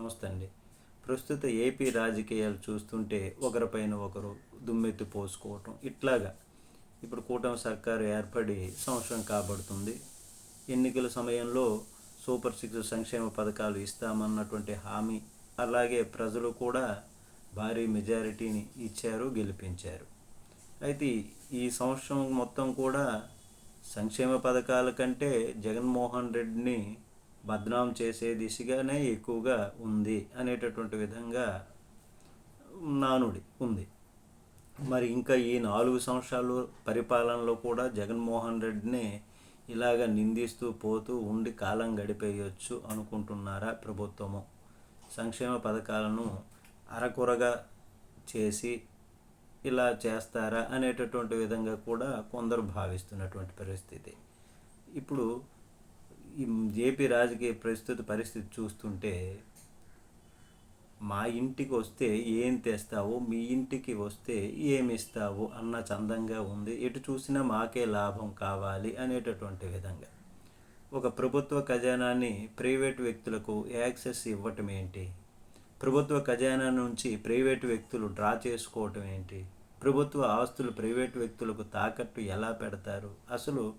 నమస్తే అండి ప్రస్తుత ఏపీ రాజకీయాలు చూస్తుంటే ఒకరిపైన ఒకరు దుమ్మెత్తి పోసుకోవటం ఇట్లాగా. ఇప్పుడు కూటమి సర్కారు ఏర్పడి సంవత్సరం కాబడుతుంది. ఎన్నికల సమయంలో సూపర్ సిక్స్ సంక్షేమ పథకాలు ఇస్తామన్నటువంటి హామీ అలాగే ప్రజలు కూడా భారీ మెజారిటీని ఇచ్చారు గెలిపించారు. అయితే ఈ సంవత్సరం మొత్తం కూడా సంక్షేమ పథకాల కంటే జగన్మోహన్ రెడ్డిని బద్నాం చేసే దిశగానే ఎక్కువగా ఉంది అనేటటువంటి విధంగా నానుడి ఉంది. మరి ఇంకా ఈ నాలుగు సంవత్సరాలు పరిపాలనలో కూడా జగన్మోహన్ రెడ్డిని ఇలాగ నిందిస్తూ పోతూ ఉండి కాలం గడిపేయచ్చు అనుకుంటున్నారా ప్రభుత్వము? సంక్షేమ పథకాలను అరకొరగా చేసి ఇలా చేస్తారా అనేటటువంటి విధంగా కూడా కొందరు భావిస్తున్నటువంటి పరిస్థితి. ఇప్పుడు ఈ జేపీ రాజకీయ ప్రస్తుత పరిస్థితి చూస్తుంటే మా ఇంటికి వస్తే ఏం తెస్తావు? మీ ఇంటికి వస్తే ఏమి ఇస్తావు? అన్న చందంగా ఉంది. ఎటు చూసినా మాకే లాభం కావాలి అనేటటువంటి విధంగా. ఒక ప్రభుత్వ ఖజానాన్ని ప్రైవేటు వ్యక్తులకు యాక్సెస్ ఇవ్వటం ఏంటి? ప్రభుత్వ ఖజానా నుంచి ప్రైవేటు వ్యక్తులు డ్రా చేసుకోవటం ఏంటి? ప్రభుత్వ ఆస్తులు ప్రైవేటు వ్యక్తులకు తాకట్టు ఎలా పెడతారు? అసలు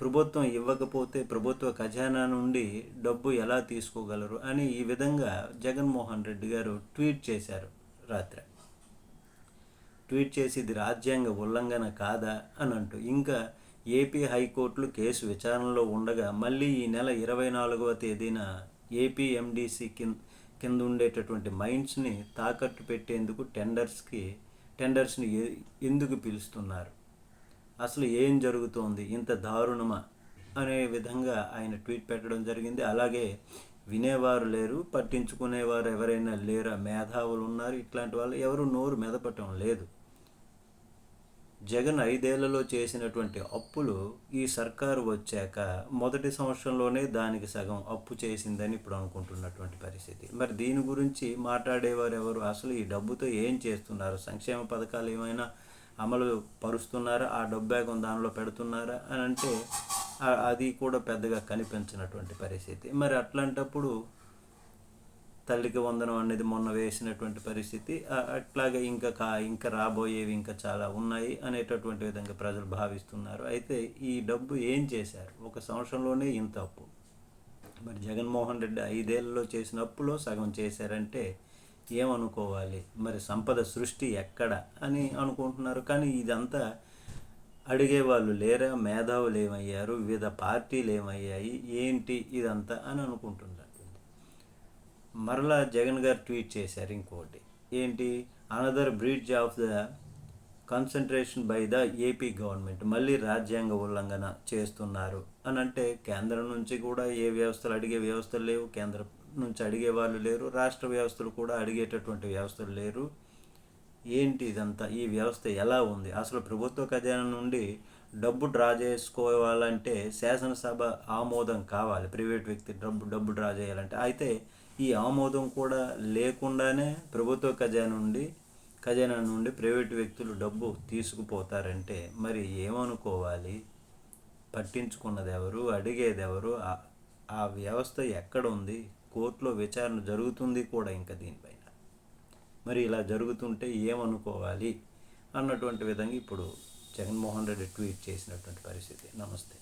ప్రభుత్వం ఇవ్వకపోతే ప్రభుత్వ ఖజానా నుండి డబ్బు ఎలా తీసుకోగలరు అని ఈ విధంగా జగన్మోహన్ రెడ్డి గారు ట్వీట్ చేశారు రాత్రి. ట్వీట్ చేసి ఇది రాజ్యాంగ ఉల్లంఘన కాదా అని అంటూ. ఇంకా ఏపీ హైకోర్టులు కేసు విచారణలో ఉండగా మళ్ళీ ఈ నెల ఇరవై నాలుగవ తేదీన ఏపీ కింద కింద ఉండేటటువంటి మైండ్స్ని తాకట్టు పెట్టేందుకు టెండర్స్కి టెండర్స్ని ఎందుకు పిలుస్తున్నారు? అసలు ఏం జరుగుతోంది? ఇంత దారుణమా? అనే విధంగా ఆయన ట్వీట్ పెట్టడం జరిగింది. అలాగే వినేవారు లేరు పట్టించుకునేవారు ఎవరైనా లేరా? మేధావులు ఉన్నారు ఇట్లాంటి వాళ్ళు ఎవరు నోరు మెదపటం లేదు. జగన్ ఐదేళ్ళలో చేసినటువంటి అప్పులు ఈ సర్కారు వచ్చాక మొదటి సంవత్సరంలోనే దానికి సగం అప్పు చేసిందని ఇప్పుడు అనుకుంటున్నటువంటి పరిస్థితి. మరి దీని గురించి మాట్లాడేవారు ఎవరు? అసలు ఈ డబ్బుతో ఏం చేస్తున్నారు? సంక్షేమ పథకాలు ఏమైనా అమలు పరుస్తున్నారా? ఆ డబ్బు దానిలో పెడుతున్నారా? అని అంటే అది కూడా పెద్దగా కనిపించినటువంటి పరిస్థితి. మరి అట్లాంటప్పుడు తల్లికి వందనం అనేది మొన్న వేసినటువంటి పరిస్థితి. అట్లాగే ఇంకా కా ఇంకా రాబోయేవి ఇంకా చాలా ఉన్నాయి అనేటటువంటి విధంగా ప్రజలు భావిస్తున్నారు. అయితే ఈ డబ్బు ఏం చేశారు? ఒక సంవత్సరంలోనే ఇంత అప్పు. మరి జగన్మోహన్ రెడ్డి ఐదేళ్ళలో చేసిన అప్పులో సగం చేశారంటే ఏమనుకోవాలి? మరి సంపద సృష్టి ఎక్కడ అని అనుకుంటున్నారు. కానీ ఇదంతా అడిగే వాళ్ళు లేరా? మేధావులు ఏమయ్యారు? వివిధ పార్టీలు ఏమయ్యాయి? ఏంటి ఇదంతా అని అనుకుంటున్నారు. మరలా జగన్ గారు ట్వీట్ చేశారు ఇంకోటి. ఏంటి? Another bridge of the concentration by the AP government మళ్ళీ రాజ్యాంగ ఉల్లంఘన చేస్తున్నారు. అని అంటే కేంద్రం నుంచి కూడా ఏ వ్యవస్థలు అడిగే వ్యవస్థలు లేవు. కేంద్ర నుంచి అడిగే వాళ్ళు లేరు రాష్ట్ర వ్యవస్థలు కూడా అడిగేటటువంటి వ్యవస్థలు లేరు. ఏంటి ఇదంతా? ఈ వ్యవస్థ ఎలా ఉంది? అసలు ప్రభుత్వ ఖజానా నుండి డబ్బు డ్రా చేసుకోవాలంటే శాసనసభ ఆమోదం కావాలి ప్రైవేట్ వ్యక్తి డబ్బు డబ్బు డ్రా చేయాలంటే. అయితే ఈ ఆమోదం కూడా లేకుండానే ప్రభుత్వ ఖజానా నుండి ఖజానా నుండి ప్రైవేట్ వ్యక్తులు డబ్బు తీసుకుపోతారంటే మరి ఏమనుకోవాలి? పట్టించుకున్నది ఎవరు అడిగేది ఎవరు ఆ- ఆ వ్యవస్థ ఎక్కడ ఉంది? కోర్టులో విచారణ జరుగుతుంది కూడా ఇంకా దీనిపైన. మరి ఇలా జరుగుతుంటే ఏమనుకోవాలి అన్నటువంటి విధంగా ఇప్పుడు జగన్మోహన్ రెడ్డి ట్వీట్ చేసినటువంటి పరిస్థితి. నమస్తే.